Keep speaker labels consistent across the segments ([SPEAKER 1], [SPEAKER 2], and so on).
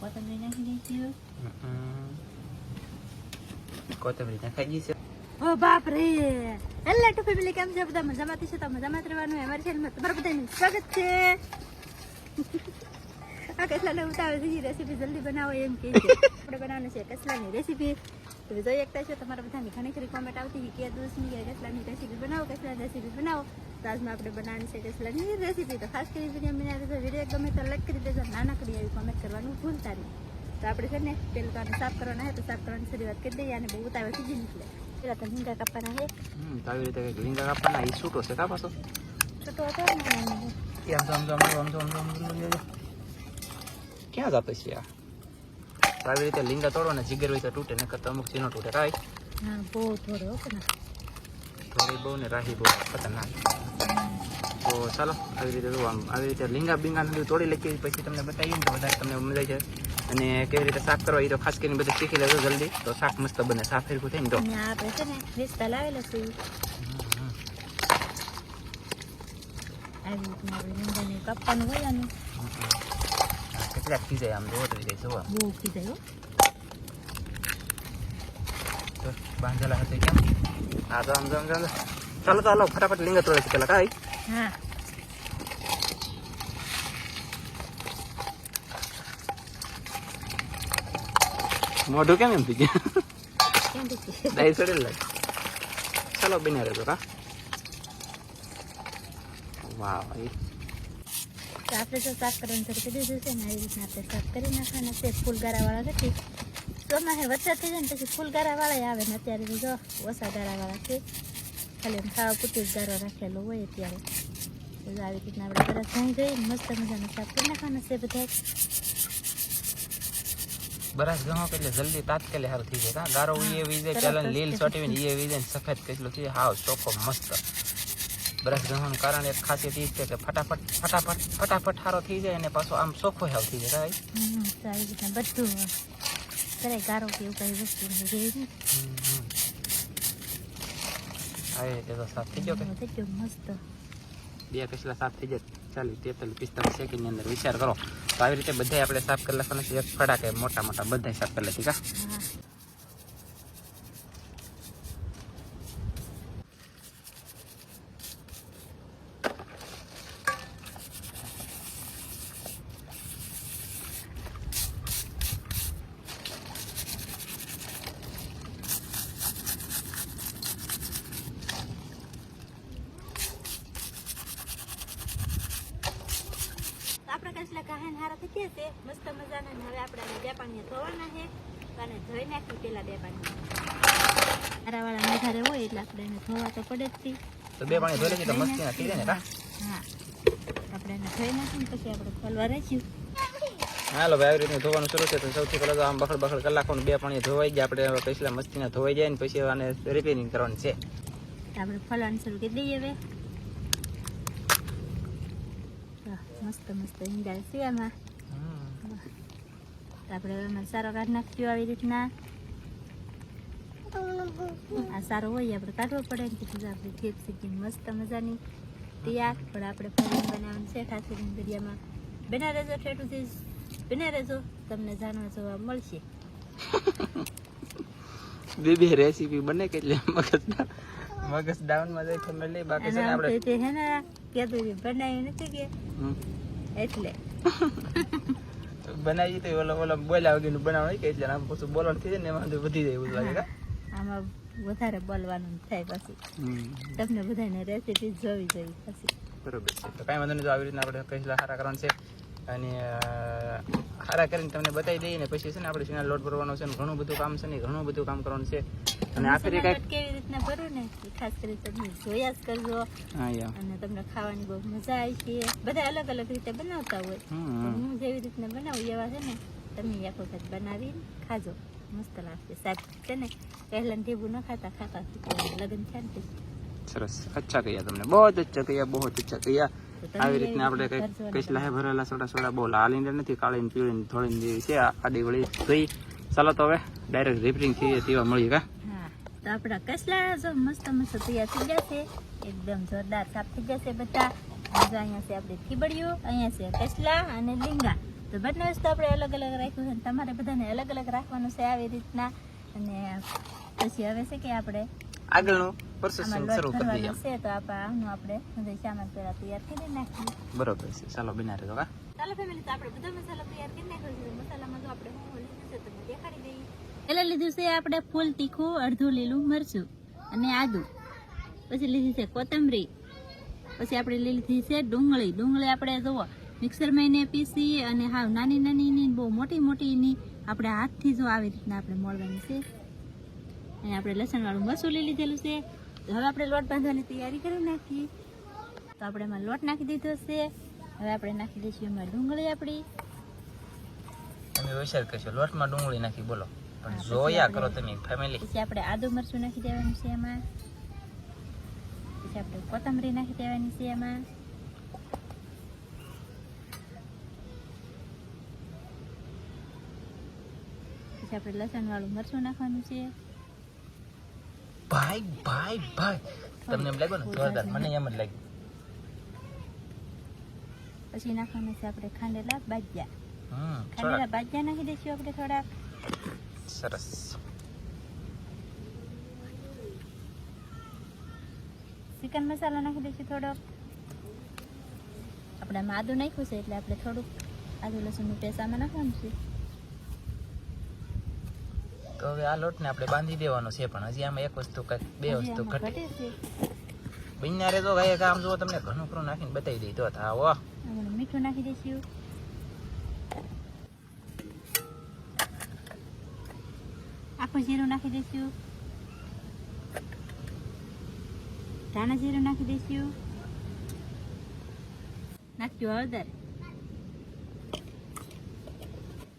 [SPEAKER 1] કોથમરી નાખી દઈશું
[SPEAKER 2] કોથમરી નાખાઈ ગઈ છે
[SPEAKER 1] ઓ બાપ રે હેલો ટુ ફેમિલી કેમ છે બધા? મજામાં છે તો મજામાં રહેવાનું. અમારી ચેનલમાં તમારું બધાનું સ્વાગત છે. આ કસલાને ઉતાવે છે રેસીપી જલ્દી બનાવો એમ કે આપણે બનાવવાનું છે કસલાની રેસીપી તો જોઈ એકતા છે, તમારા બધાની ઘણી ખરી કોમેન્ટ આવતી કે દૂધની કે કસલાની રેસીપી બનાવો, કસલાની રેસીપી બનાવો. આજમાં આપણે બનાવવાની છે કસલાની રેસીપી તો ખાસ કરી વીડિયો મને વીડિયો ગમે તો લાઈક કરી દેજો નાનકડી આવી કોમેન્ટ કરવાનું ભૂલતા નહીં તો આપણે છે ને પેલું તો સાફ કરવાના હે તો સાફ કરવાની શરૂઆત કરી દઈએ અને બહુ ઉતાવે સીધી નીકળે પેલા તો લીંગા કાપવાના
[SPEAKER 2] તો આવી રીતે લીંગા કાપવાના એ છૂટો છે કા પાછો
[SPEAKER 1] છોટો હતો ને
[SPEAKER 2] આમ તો આમ તો આમ તો આમ તો આમ તો આમ તો આમ તો ક્યાં જતો છે આ આવી રીતે લીંગા તોડો ને જીગર હોય તો તૂટે ને કરતા અમુક ચીનો તૂટે
[SPEAKER 1] રાઈ બહુ થોડો હો કે
[SPEAKER 2] થોડી બહુ ને રાહી બહુ ખતરનાક તો ચાલો આવી રીતે જોવા આમ આવી રીતે લીંગા બીંગા બધું તોડી લખી પછી તમને બતાવીએ ને તો વધારે તમને મજા છે અને કેવી રીતે શાક કરવા એ તો ખાસ કરીને બધું શીખી લેજો જલ્દી. તો શાક મસ્ત બને સાફ ફેરકું થઈને તો.
[SPEAKER 1] આપણે છે ને રિસ્તા લાવેલા છે. આવી રીતના આપણે લીંબાને કાપવાનું હોય અને
[SPEAKER 2] કેટલાક થઈ જાય આમ જોવો તો જોવા.
[SPEAKER 1] બહુ ઉખી જાય હો.
[SPEAKER 2] તો બાંધેલા હતા કેમ હા તો આમ જમ તો. ચાલો ચાલો ફટાફટ લીંગા તોડે છે પેલા. કાંઈ?
[SPEAKER 1] હા.
[SPEAKER 2] મોઢું કેમ એમ થઈ ગયું? દહીં ચડેલ ચાલો બિના રહેજો કા? વાહ ભાઈ.
[SPEAKER 1] તો આપણે તો સાફ કરવાનું શરૂ કરી દીધું છે ને આવી રીતના આપણે સાફ કરી નાખવાના છે. ફૂલગારાવાળા નથી. ચોમાસે વરસાદ થઈ જાય ને પછી ફૂલગારાવાળા આવે ને અત્યારે જો ઓછા ગારાવાળા છે. ખાલી ખાવા પૂરતું જ ગારો રાખેલો હોય અત્યારે તો આવી રીતના આપણે બધા થઈ ગઈ મસ્ત મજાનો સાફ કરી નાખવાનો છે બધા
[SPEAKER 2] બરાસ ગણો એટલે જલ્દી તાત્કાલિક સારું થઈ જાય ગારો ઉઈએ વી જાય પેલા લીલ સોટી ઈએ વી જાય સફેદ કેટલું થઈ હાવ ચોખ્ખો મસ્ત બ્રશ ગણવાનું કારણ એક ખાસિયત એ છે કે ફટાફટ ફટાફટ ફટાફટ સારો થઈ જાય અને પાછો આમ ચોખ્ખો હાવ થઈ જાય
[SPEAKER 1] રીતના બધું કરે ગારો કે એવું કઈ વસ્તુ
[SPEAKER 2] આવી રીતે તો સાફ થઈ ગયો કે
[SPEAKER 1] થઈ ગયું મસ્ત
[SPEAKER 2] બે કચલા સાફ થઈ જાય ચાલીસ તેતાલીસ પિસ્તાલીસ સેકન્ડની અંદર વિચાર કરો તો આવી રીતે બધા આપણે સાફ કરી નાખવાના છે એક ફડાકે મોટા મોટા બધા સાફ કરી લેતી કા
[SPEAKER 1] હા તો કચલા હારા થઈ ગયા છે. મસ્ત મજાના. ને હવે આપણે બે પાણીએ ધોવાના છે. અને ધોઈ નાખી પેલા બે પાણી. હારાવાળા વધારે હોય એટલે આપણે એને ધોવા તો પડે જ
[SPEAKER 2] તો બે પાણી ધોઈ લઈએ તો મસ્ત ના થઈ જાય ને
[SPEAKER 1] હા. આપણે એને ધોઈ નાખીને પછી આપણે ખોલવા રાખ્યું
[SPEAKER 2] હાલો ભાઈ આવી રીતે ધોવાનું શરૂ છે તો સૌથી પહેલાં તો આમ બખડ બખડ કલાકોનું બે પાણી ધોવાઈ ગયા. આપણે હવે મસ્તીના ધોવાઈ જાય ને પછી આને રિપેરિંગ કરવાનું છે.
[SPEAKER 1] આપણે ખોલવાનું શરૂ કરી દઈએ હવે તો મસ્ત ઈંડા છે એમાં આપણે એમાં સારો કાઢી નાખ્યો આવી રીતના. આ સારો હોય આપણે કાઢવો પડે ને પછી આપણે કેક સીધી મસ્ત મજાની તૈયાર. પણ આપણે ફરી બનાવવાનું છે ખાસ દરિયામાં. બના રહેજો ઠેઠુંથી બના રહેજો તમને જાણવા જોવા મળશે.
[SPEAKER 2] બે બે રેસીપી બને કે એટલે મગજ મગજ ડાઉનમાં જાય ફેમિલી બાકી છે આપણે
[SPEAKER 1] તે હે ને કે બનાવ્યું નથી કે. એટલે.
[SPEAKER 2] તો બનાવી તો ઓલો ઓલો બોલ્યા વગરનું બનાવવાનું કે એટલે આમ પછી બોલવાનું થઈ જાય ને એમાં વધી જાય એવું લાગે
[SPEAKER 1] આમાં વધારે બોલવાનું થાય પછી. તમને બધાને રેસીપી જોવી જોઈએ પછી.
[SPEAKER 2] બરોબર છે. તો કાંઈ વાંધો નહીં જો આવી રીતના આપણે કહીલા સારા કરવાનું છે. અને હારા કરીને તમને બતાવી દઈએ ને પછી છે ને આપણે સિનાર લોડ ભરવાનો છે ને ઘણું બધું કામ છે ને ઘણું બધું કામ કરવાનું છે. અને આખરે
[SPEAKER 1] કઈ કેવી રીતના ભરું ને ખાસ કરી તમે જોયા જ કરજો.
[SPEAKER 2] હા યા.
[SPEAKER 1] અને તમને ખાવાની બહુ મજા આવી છે. બધા અલગ અલગ રીતે બનાવતા હોય. હું જેવી રીતના બનાવું એવા છે ને તમે એક વખત બનાવીને ખાજો. મસ્ત લાગશે. સાહેબ છે ને પહેલા ઢેબુ ન ખાતા ખાતા. લગ્ન થયા ને
[SPEAKER 2] સરસ. અચ્છા કહીયા તમને. બહુ જ અચ્છા કહીયા બહુ જ અચ્છા કહીયા આવી રીતના આપણે
[SPEAKER 1] રીતના
[SPEAKER 2] કઈ લાહે ભરેલા સોડા સોડા બહુ લાલ ઈંડા નથી કાળી પીળી ને થોડી જેવી છે. આડી વળી જોઈ ચાલો તો હવે ડાયરેક્ટ રિપેરિંગ થઈ તેવા મળીએ કા
[SPEAKER 1] તો આપણા કસલા જો મસ્ત મસ્ત તૈયાર થઈ જશે એકદમ જોરદાર સાફ થઈ જશે બધા. અહીંયા છે આપણે થીબડીઓ અહીંયા છે કસલા અને લીંગા. તો બંને વસ્તુ આપણે અલગ અલગ રાખ્યું છે તમારે બધાને અલગ અલગ રાખવાનું છે આવી રીતના. અને પછી હવે છે કે આપણે
[SPEAKER 2] આગળનું. પ્રોસેસિંગ શરૂ કરી દઈએ.
[SPEAKER 1] છે તો આપણે આપણે મસાલા પહેલા તૈયાર કરી નાખીએ.
[SPEAKER 2] બરોબર છે. ચાલો બિના રહેતો કા
[SPEAKER 1] ચાલો ફેમિલી તો આપણે બધા મસાલા તૈયાર કરી નાખ્યો છે. મસાલામાં તો આપણે હું લીધું છે તમને દેખાડી દઈએ એટલે લીધું છે આપણે ફૂલ તીખું અડધું લીલું મરચું અને આદુ. પછી લીધી છે કોથમરી. પછી આપણે લીધી છે ડુંગળી. ડુંગળી આપણે જુઓ મિક્સરમાં એને પીસી અને હાવ નાની નાની ની બહુ મોટી મોટી ની આપણે હાથથી જો આવી રીતના આપણે મળવાની છે. અને આપણે લસણ વાળું મરચું લઈ લીધેલું છે. હવે આપણે લોટ બાંધવાની તૈયારી કરી નાખીએ તો આપણે એમાં લોટ નાખી દીધો છે. હવે આપણે નાખી દઈશું એમાં ડુંગળી આપણી.
[SPEAKER 2] તમે વિચાર કરશો લોટમાં ડુંગળી નાખી બોલો. પણ જોયા કરો તમે ફેમિલી
[SPEAKER 1] પછી આપણે આદુ મરચું નાખી દેવાનું છે એમાં. પછી આપણે કોથમરી નાખી દેવાની છે એમાં. પછી આપણે લસણ વાળું મરચું નાખવાનું છે.
[SPEAKER 2] ભાઈ ભાઈ ભાઈ. તમને એમ લાગ્યો ને? જોરદાર. મને એમ જ લાગ્યું.
[SPEAKER 1] પછી નાખવાનું છે આપણે ખાંડેલા બાજ્યા. ખાંડેલા બાજ્યા નાખી દઈશું આપણે થોડાક.
[SPEAKER 2] સરસ.
[SPEAKER 1] ચિકન મસાલો નાખી દઈશું થોડોક. આપણે આમાં આદુ નાખ્યું છે એટલે આપણે થોડુંક આદુ લસણનું પેસ્ટ આમાં નાખવાનું છે.
[SPEAKER 2] તો હવે આ લોટને આપણે બાંધી દેવાનો છે પણ હજી આમાં એક વસ્તુ કંઈક બે વસ્તુ
[SPEAKER 1] આમાં
[SPEAKER 2] ઘટે. બિના રે તો ગાય કામ જો તમને ઘણું ખરું નાખીને બતાવી દઈ. તો હા. વાહ
[SPEAKER 1] મીઠું નાખી દઈશું. આખું જીરું નાખી દઈશું. ધાણા જીરું નાખી દઈશું. નાખ્યું હળદર.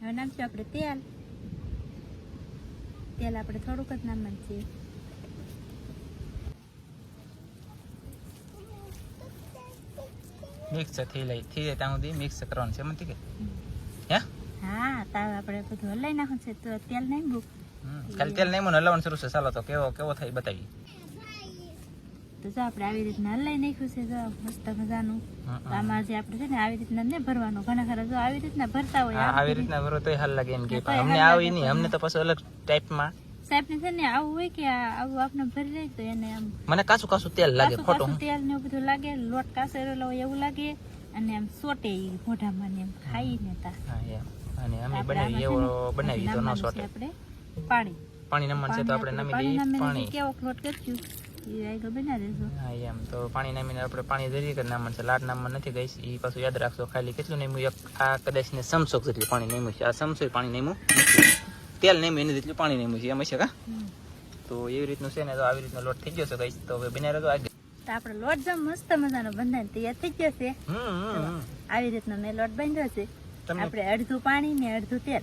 [SPEAKER 1] હવે નાખશું આપણે તેલ. તેલ આપણે થોડુંક જ નામ છે
[SPEAKER 2] મિક્સ થઈ લઈ થઈ જાય ત્યાં સુધી મિક્સ કરવાનું છે મતી કે? હે?
[SPEAKER 1] હા તાવ આપણે બધું હલાઈ નાખવું છે તો તેલ નહીં
[SPEAKER 2] હમ. ખાલી તેલ નહીં મને હલાવવાનું શરૂ છે. ચાલો તો કેવો કેવો થાય બતાવી
[SPEAKER 1] તો જો આપણે આવી રીતના હલાઈ નાખ્યું છે જો મસ્ત મજાનું. આમાં જે આપણે છે ને આવી રીતના ને ભરવાનું. ઘણા ખરા જો આવી રીતના ભરતા હોય
[SPEAKER 2] આવી રીતના ભરો તોય હાલ લાગે એમ કે. અમને આવી નહીં અમને તો પછી અલગ ટાઈપમાં.
[SPEAKER 1] સાહેબ છે ને આવું હોય કે આવું આપણે ભરી લઈ તો એને આમ
[SPEAKER 2] મને કાચું કાચું તેલ લાગે ખોટું.
[SPEAKER 1] તેલ ને બધું લાગે લોટ કાસેરેલો હોય એવું લાગે અને આમ સોટે ઈ મોઢામાં ને એમ ખાઈ ને તા.
[SPEAKER 2] હા અને અમે બનાવી એવો બનાવી તો ન સોટે.
[SPEAKER 1] આપણે પાણી.
[SPEAKER 2] પાણી નમણ છે તો આપણે નમી દઈએ પાણી
[SPEAKER 1] કેવો લોટ કરશું
[SPEAKER 2] હા એમ તો પાણી નામીને આપણે પાણી ધરી કરી નામણ છે લાડ નામમાં નથી ગઈ. એ પાછું યાદ રાખશો ખાલી કેટલું નામ્યું? એક આ કદાચ ને સમસો જેટલું પાણી નામ્યું છે. આ સમસો પાણી નામ્યું. તેલ નામ્યું એની જેટલું પાણી નામ્યું છે. એમ હશે કા? તો એવી રીતનું છે ને તો આવી રીતનો લોટ થઈ ગયો છે ગઈ તો હવે બિના રહેતો આગળ.
[SPEAKER 1] તો આપણો લોટ જેમ મસ્ત મજાનો બંધાઈને તૈયાર થઈ ગયો
[SPEAKER 2] હમ
[SPEAKER 1] આવી રીતનો મેં લોટ બાંધ્યો છે. આપણે અડધું પાણી ને અડધું તેલ.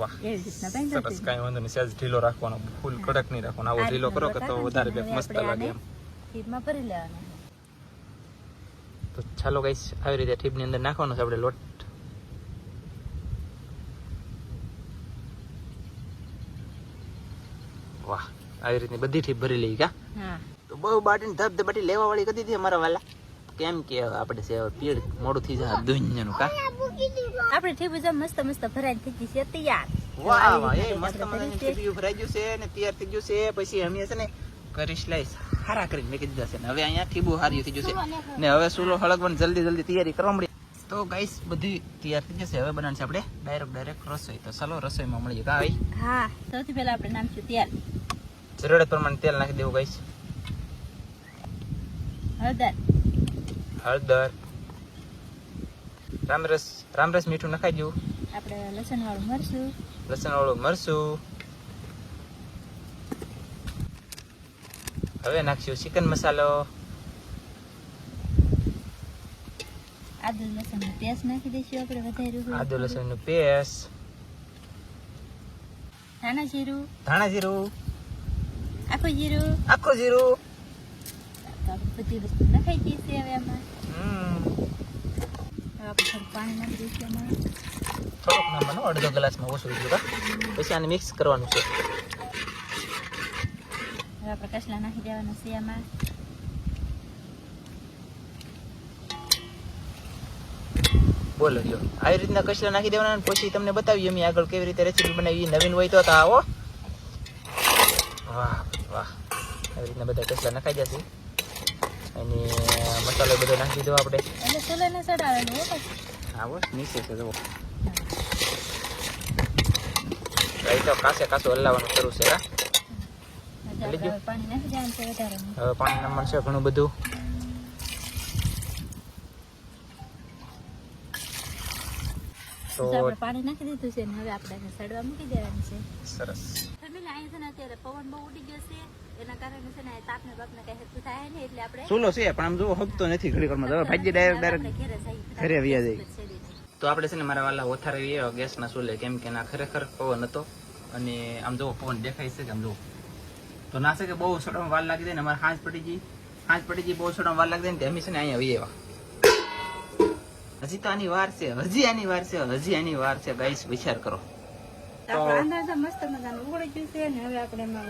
[SPEAKER 2] વાહ. સરસ કાંઈ વાંધો નહીં સહેજ ઢીલો રાખવાનો ફૂલ કડક નહીં રાખવાનો. આવો ઢીલો કરો કે તો વધારે બેક મસ્ત લાગે એમ.
[SPEAKER 1] ખીરમાં ભરી લેવાનો.
[SPEAKER 2] તો ચાલો ગાઈસ આવી રીતે ઠીપની અંદર નાખવાનો છે આપણે લોટ. વાહ આવી રીતની બધી ઠીપ ભરી લઈ કા?
[SPEAKER 1] હા.
[SPEAKER 2] તો બહુ બાટીને ધબ ધબાટી લેવા વાળી કરી દીધી અમારા વાલા? કેમ કે આપણે છે પીડ મોડું થઈ જાય દુનિયાનું કા?
[SPEAKER 1] આપણે થઈ જો મસ્ત મસ્ત ભરાઈ થઈ ગઈ છે તૈયાર.
[SPEAKER 2] વાહ વાહ એ મસ્ત
[SPEAKER 1] મસ્ત.
[SPEAKER 2] ઠીપિયું ભરાઈ ગયું છે ને તૈયાર થઈ ગયું છે. પછી અમે છે ને કરીશ સ્લાઈસ હારા કરીને મેં કીધું છે ને. હવે અહીંયા ઠીબુ હાર્યું થઈ ગયું છે. ને હવે સુલો હળગવન જલ્દી જલ્દી તૈયારી કરવા મળી. તો ગાઈસ બધી તૈયાર થઈ જશે હવે બનાવશે આપણે ડાયરેક્ટ ડાયરેક્ટ રસોઈ. તો ચાલો રસોઈમાં મળીએ કા ભાઈ?
[SPEAKER 1] હા સૌથી પહેલા આપણે નામશું તેલ.
[SPEAKER 2] જરૂરત પ્રમાણે તેલ નાખી દેવું ગાઈસ
[SPEAKER 1] હળદર.
[SPEAKER 2] હળદર. રામરસ રામરસ મીઠું નખાઈ દઉં
[SPEAKER 1] આપણે લસણ વાળું મરચું.
[SPEAKER 2] લસણ વાળું મરચું. હવે નાખશું ચિકન મસાલો
[SPEAKER 1] આદુ લસણ પેસ્ટ નાખી દઈશું આપણે વધારે
[SPEAKER 2] આદુ લસણનું પેસ્ટ.
[SPEAKER 1] ધાણા જીરું.
[SPEAKER 2] ધાણા જીરું.
[SPEAKER 1] આખું જીરું.
[SPEAKER 2] આખું જીરું.
[SPEAKER 1] બધી વસ્તુ નખાઈ દઈશું હવે આમાં. થોડું પાણી નાખી દઈશું આમાં
[SPEAKER 2] થોડુંક નાખવાનું અડધો ગ્લાસમાં ઓછું કા? પછી આને મિક્સ કરવાનું છે.
[SPEAKER 1] હવે આપણે કસલા નાખી દેવાના છે આમાં.
[SPEAKER 2] બોલો જો. આવી રીતના કચરા નાખી દેવાના પછી તમને બતાવીએ અમે આગળ કેવી રીતે રેસીપી બનાવી નવીન હોય તો આવો. વાહ વાહ. આવી રીતના બધા કચરા નખાઈ જશે. અને મસાલો બધો નાખી દો આપણે.
[SPEAKER 1] એટલે ચૂલે ચડાવેલું હો પછી.
[SPEAKER 2] નીચે છે જુઓ. અહીં તો કાસે કાસો હલાવવાનું શરૂ છે હા.
[SPEAKER 1] એટલે
[SPEAKER 2] લીધું?
[SPEAKER 1] આપણે પાણી
[SPEAKER 2] હવે નમણ છે ઘણું બધું. તો
[SPEAKER 1] પાણી નાખી દીધું છે ને હવે આપણે સડવા મૂકી દેવાનું છે.
[SPEAKER 2] સરસ.
[SPEAKER 1] છે ને અત્યારે પવન બહુ ઉડી ગયો છે. એના કારણે છે ને તાપને બાપને કઈ હેતુ થાય નહીં એટલે આપણે
[SPEAKER 2] ચૂલો છે પણ આમ જો હકતો નથી ઘડી ઘરમાં હવે ભાજી ડાયરેક્ટ ડાયરેક્ટ
[SPEAKER 1] ઘરે
[SPEAKER 2] વ્યા
[SPEAKER 1] જાય.
[SPEAKER 2] તો આપણે છે ને મારા વાલા ઓથારે એ ગેસના સુલે કેમ કે ના ખરેખર પવન હતો અને આમ જો પવન દેખાય છે કે આમ જો. તો ના છે કે બહુ સડવામાં વાર લાગી જાય ને અમારે હાંજ પડી ગઈ. હાંજ પડી ગઈ બહુ છોડવામાં વાર લાગી જાય ને અમે છે ને અહીંયા આવીએ એવા હજી તો આની વાર છે હજી આની વાર છે હજી આની વાર છે ગાઈસ વિચાર કરો. તો
[SPEAKER 1] મસ્ત મજાનું ઉગડી ગયું છે ને હવે આપણે એમાં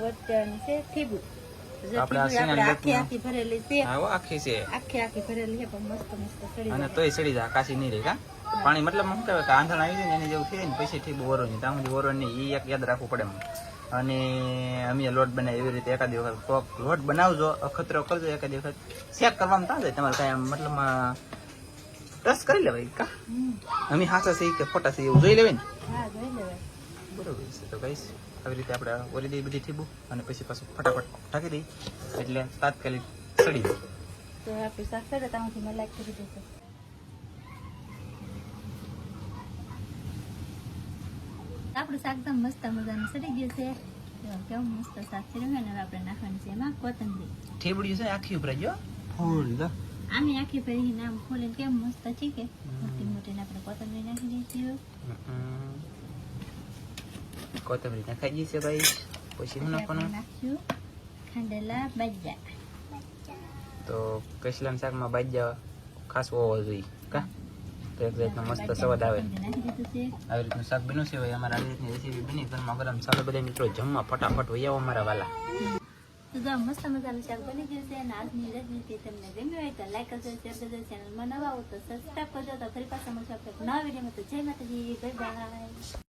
[SPEAKER 1] પણ
[SPEAKER 2] મતલબ શું કહેવાય આંધણ આવી જાય ને એની જેવું થઈ ને પછી ઠીક બોરો નહીં ત્યાં સુધી બોરો નહીં એ એક યાદ રાખવું પડે અને અમે લોટ બનાવી એવી રીતે એકાદ વખત લોટ બનાવજો અખતરો કરજો એકાદ વખત. ચેક કરવામાં થાય તમારે કઈ મતલબ રસ કરી લેવાય કા. અમે હાસા છે કે ખોટા છે એવું જોઈ લેવાય ને?
[SPEAKER 1] હા જોઈ લેવાય.
[SPEAKER 2] બરોબર છે. તો કહીશ આવી રીતે આપણે ઓરી દઈએ બધી ઠીબું અને પછી પાછું ફટાફટ ઢાંકી દઈ એટલે તાત્કાલિક સડી જાય.
[SPEAKER 1] તો આપણું શાક એકદમ ત્યાંથી મેં લાઈક કરી દેશે આપણું શાક તો મસ્ત મજાનું સડી ગયું છે. કેવું મસ્ત શાક છે ને આપણે નાખવાની છે એમાં કોથંબીર
[SPEAKER 2] ઠેબડ્યું છે આખી ઉપર જો ફૂલ લો.
[SPEAKER 1] આખી ભરી નામ ખોલીને કેમ મસ્ત છે કે? મોટી મોટી આપણે કોથંબીર નાખી દઈશું
[SPEAKER 2] કોથમરી નખાઈ ગઈ છે ભાઈ પછી
[SPEAKER 1] આપણે
[SPEAKER 2] નાખવાનું
[SPEAKER 1] ખાંડેલા બાજ્યા
[SPEAKER 2] તો કસલાન શાકમાં બાજ્યા ખાસ હોવો જોઈએ કા તો એક જાતનો મસ્ત સ્વાદ આવે આવી રીતનું શાક બન્યું છે ભાઈ અમારા આવી રીતની રેસીપી બની ગરમા ગરમ ચાલો બધા મિત્રો જમવા ફટાફટ વહી આવો અમારા વાલા
[SPEAKER 1] તો જો મસ્ત મજાનું શાક બની ગયું છે અને આજની રેસીપી તમને ગમી હોય તો લાઈક કરજો શેર કરજો ચેનલમાં નવા હો તો સબસ્ક્રાઈબ કરજો તો ફરી પાછા મળશું આપણે નવા વિડીયોમાં તો જય માતાજી બાય બાય